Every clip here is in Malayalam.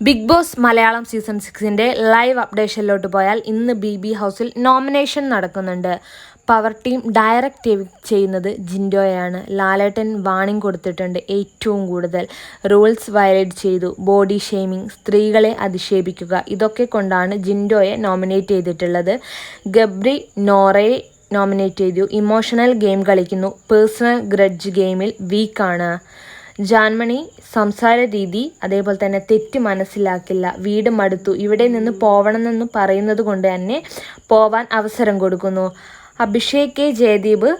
ബിഗ് ബോസ് മലയാളം സീസൺ സിക്സിന്റെ ലൈവ് അപ്ഡേഷനിലോട്ട് പോയാൽ ഇന്ന് ബി ബി ഹൗസിൽ നോമിനേഷൻ നടക്കുന്നുണ്ട്. പവർ ടീം ഡയറക്റ്റ് ചെയ്യുന്നത് ജിൻഡോയാണ് ലാലേട്ടൻ വാണിംഗ് കൊടുത്തിട്ടുണ്ട് ഏറ്റവും കൂടുതൽ. റൂൾസ് വയലേറ്റ് ചെയ്തു. ബോഡി ഷെയ്മിങ് സ്ത്രീകളെ അധിക്ഷേപിക്കുക ഇതൊക്കെ കൊണ്ടാണ് ജിൻഡോയെ നോമിനേറ്റ് ചെയ്തിട്ടുള്ളത്. ഗബ്രി നോറയെ നോമിനേറ്റ് ചെയ്തു. ഇമോഷണൽ ഗെയിം കളിക്കുന്നു. പേഴ്സണൽ ഗ്രഡ്ജ് ഗെയിമിൽ വീക്കാണ്. ജാൻമണി സംസാര രീതി അതേപോലെ തന്നെ തെറ്റ് മനസ്സിലാക്കില്ല വീട് മടുത്തു ഇവിടെ നിന്ന് പോവണമെന്ന് പറയുന്നത് കൊണ്ട് തന്നെ പോവാൻ അവസരം കൊടുക്കുന്നു. അഭിഷേക് കെ. ജയദീപ്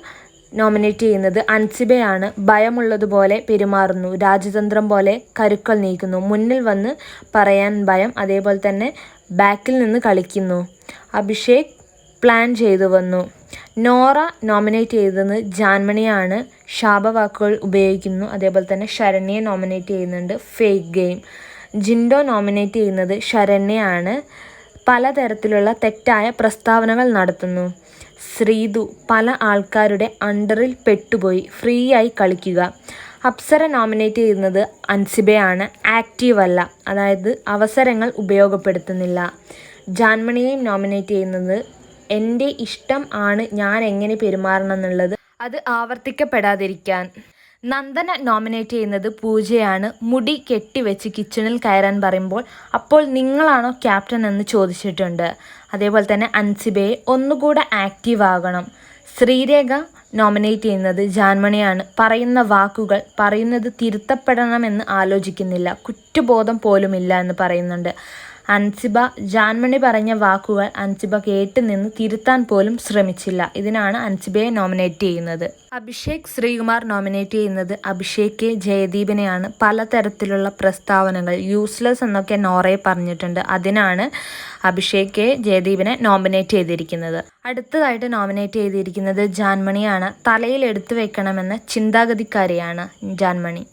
നോമിനേറ്റ് ചെയ്യുന്നത് അൻസിബയാണ്. ഭയമുള്ളതുപോലെ പെരുമാറുന്നു രാജതന്ത്രം പോലെ കരുക്കൾ നീക്കുന്നു മുന്നിൽ വന്ന് പറയാൻ ഭയം അതേപോലെ തന്നെ ബാക്കിൽ നിന്ന് കളിക്കുന്നു. അഭിഷേക് പ്ലാൻ ചെയ്തു വന്നു. നോറ നോമിനേറ്റ് ചെയ്തത് ജാൻമണിയാണ്. ശാപവാക്കുകൾ ഉപയോഗിക്കുന്നു. അതേപോലെ തന്നെ ശരണ്യെ നോമിനേറ്റ് ചെയ്യുന്നുണ്ട്. Fake game. ജിൻഡോ നോമിനേറ്റ് ചെയ്യുന്നത് ശരണ്യയാണ്. പലതരത്തിലുള്ള തെറ്റായ പ്രസ്താവനകൾ നടത്തുന്നു. ശ്രീതു പല ആൾക്കാരുടെ അണ്ടറിൽ പെട്ടുപോയി ഫ്രീ ആയി കളിക്കുക. അപ്സര നോമിനേറ്റ് ചെയ്യുന്നത് അൻസിബയാണ്. ആക്റ്റീവ് അല്ല. അതായത് അവസരങ്ങൾ ഉപയോഗപ്പെടുത്തുന്നില്ല. ജാൻമണിയെയും നോമിനേറ്റ് ചെയ്യുന്നത് എന്റെ ഇഷ്ടം ആണ് ഞാൻ എങ്ങനെ പെരുമാറണം എന്നുള്ളത് അത് ആവർത്തിക്കപ്പെടാതിരിക്കാൻ. നന്ദന നോമിനേറ്റ് ചെയ്യുന്നത് പൂജയാണ്. മുടി കെട്ടിവെച്ച് കിച്ചണിൽ കയറാൻ പറയുമ്പോൾ അപ്പോൾ നിങ്ങളാണോ ക്യാപ്റ്റൻ എന്ന് ചോദിച്ചിട്ടുണ്ട്. അതേപോലെ തന്നെ അൻസിബയെ ഒന്നുകൂടെ ആക്റ്റീവ് ആകണം. ശ്രീരേഖ നോമിനേറ്റ് ചെയ്യുന്നത് ജാൻമണിയാണ്. പറയുന്ന വാക്കുകൾ പറയുന്നത് തിരുത്തപ്പെടണമെന്ന് ആലോചിക്കുന്നില്ല. കുറ്റബോധം പോലുമില്ല എന്ന് പറയുന്നുണ്ട്. അൻസിബ ജാൻമണി പറഞ്ഞ വാക്കുകൾ അൻസിബ കേട്ട് നിന്ന് തിരുത്താൻ പോലും ശ്രമിച്ചില്ല. ഇതിനാണ് അൻസിബയെ നോമിനേറ്റ് ചെയ്യുന്നത്. അഭിഷേക് ശ്രീകുമാർ നോമിനേറ്റ് ചെയ്യുന്നത് അഭിഷേക് കെ. ജയദീപിനെയാണ്. പലതരത്തിലുള്ള പ്രസ്താവനകൾ യൂസ്ലെസ് എന്നൊക്കെ നോറയെ പറഞ്ഞിട്ടുണ്ട്. അതിനാണ് അഭിഷേക് കെ. ജയദീപിനെ നോമിനേറ്റ് ചെയ്തിരിക്കുന്നത്. അടുത്തതായിട്ട് നോമിനേറ്റ് ചെയ്തിരിക്കുന്നത് ജാൻമണിയാണ്. തലയിൽ എടുത്തു വെക്കണമെന്ന ചിന്താഗതിക്കാരിയാണ് ജാൻമണി.